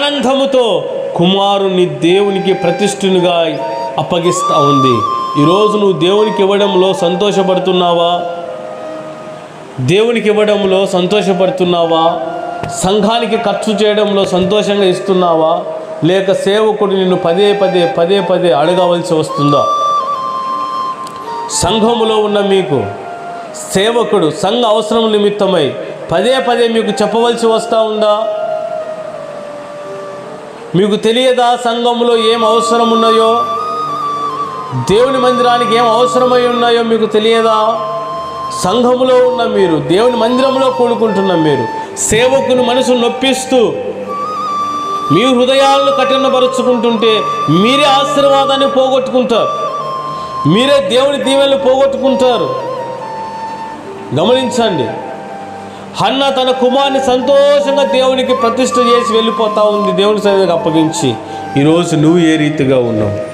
ఆనందముతో కుమారుని దేవునికి ప్రతిష్ఠునిగా అప్పగిస్తూ ఉంది. ఈరోజు నువ్వు దేవునికి ఇవ్వడంలో సంతోషపడుతున్నావా? దేవునికి ఇవ్వడంలో సంతోషపడుతున్నావా? సంఘానికి ఖర్చు చేయడంలో సంతోషంగా ఇస్తున్నావా? లేక సేవకుడు నిన్ను పదే పదే పదే పదే అడగవలసి వస్తుందా? సంఘములో ఉన్న మీకు సేవకుడు సంఘ అవసరం నిమిత్తమై పదే పదే మీకు చెప్పవలసి వస్తూ ఉందా? మీకు తెలియదా సంఘములో ఏం అవసరం ఉన్నాయో దేవుని మందిరానికి ఏం అవసరమై ఉన్నాయో మీకు తెలియదా? సంఘములో ఉన్న మీరు దేవుని మందిరంలో కూడుకుంటున్న మీరు సేవకుని మనసు నొప్పిస్తూ మీ హృదయాలను కఠినపరుచుకుంటుంటే మీరే ఆశీర్వాదాన్ని పోగొట్టుకుంటారు. మీరే దేవుని దీవెనలు పోగొట్టుకుంటారు. గమనించండి. హన్న తన కుమార్ని సంతోషంగా దేవునికి ప్రతిష్ఠ చేసి వెళ్ళిపోతా ఉంది. దేవుని సన్నిధికి అప్పగించి ఈరోజు నువ్వు ఏ రీతిగా ఉన్నావు?